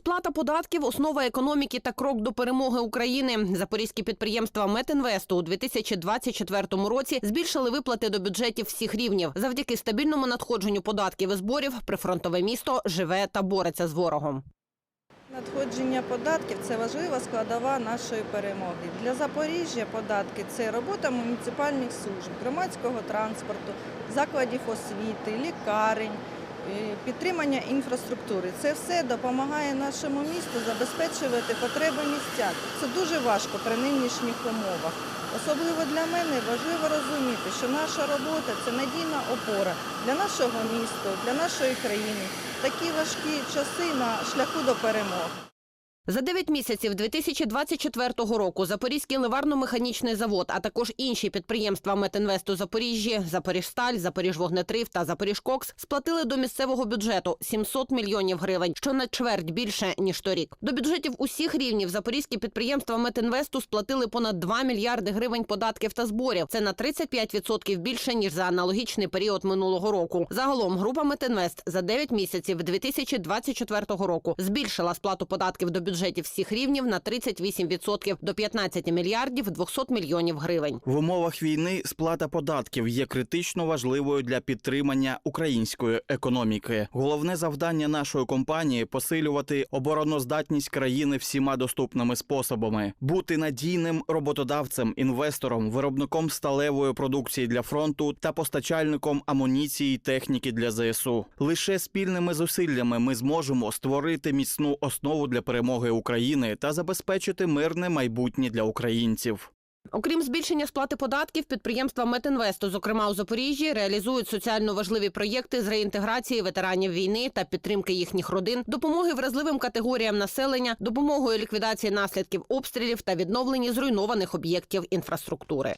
Сплата податків основа економіки та крок до перемоги України. Запорізькі підприємства Метінвесту у 2024 році збільшили виплати до бюджетів всіх рівнів. Завдяки стабільному надходженню податків і зборів прифронтове місто живе та бореться з ворогом. Надходження податків це важлива складова нашої перемоги. Для Запоріжжя податки це робота муніципальних служб, громадського транспорту, закладів освіти, лікарень, підтримання інфраструктури. Це все допомагає нашому місту забезпечувати потреби містян. Це дуже важко при нинішніх умовах. Особливо для мене важливо розуміти, що наша робота це надійна опора для нашого міста, для нашої країни. Такі важкі часи на шляху до перемоги. За 9 місяців 2024 року Запорізький ливарно-механічний завод, а також інші підприємства Метінвесту Запоріжжі, Запоріжсталь, Запоріжвогнетрив та Запоріжкокс сплатили до місцевого бюджету 700 мільйонів гривень, що на чверть більше ніж торік. До бюджетів усіх рівнів запорізькі підприємства Метінвесту сплатили понад 2 мільярди гривень податків та зборів. Це на 35% більше ніж за аналогічний період минулого року. Загалом група Метінвест за 9 місяців 2024 року збільшила сплату податків до бюджетів всіх рівнів на 38% до 15 мільярдів 200 мільйонів гривень. В умовах війни сплата податків є критично важливою для підтримання української економіки. Головне завдання нашої компанії посилювати обороноздатність країни всіма доступними способами, бути надійним роботодавцем, інвестором, виробником сталевої продукції для фронту та постачальником амуніції й техніки для ЗСУ. Лише спільними зусиллями ми зможемо створити міцну основу для перемоги України та забезпечити мирне майбутнє для українців. Окрім збільшення сплати податків, підприємства Метінвесту, зокрема у Запоріжжі, реалізують соціально важливі проєкти з реінтеграції ветеранів війни та підтримки їхніх родин, допомоги вразливим категоріям населення, допомогою ліквідації наслідків обстрілів та відновленні зруйнованих об'єктів інфраструктури.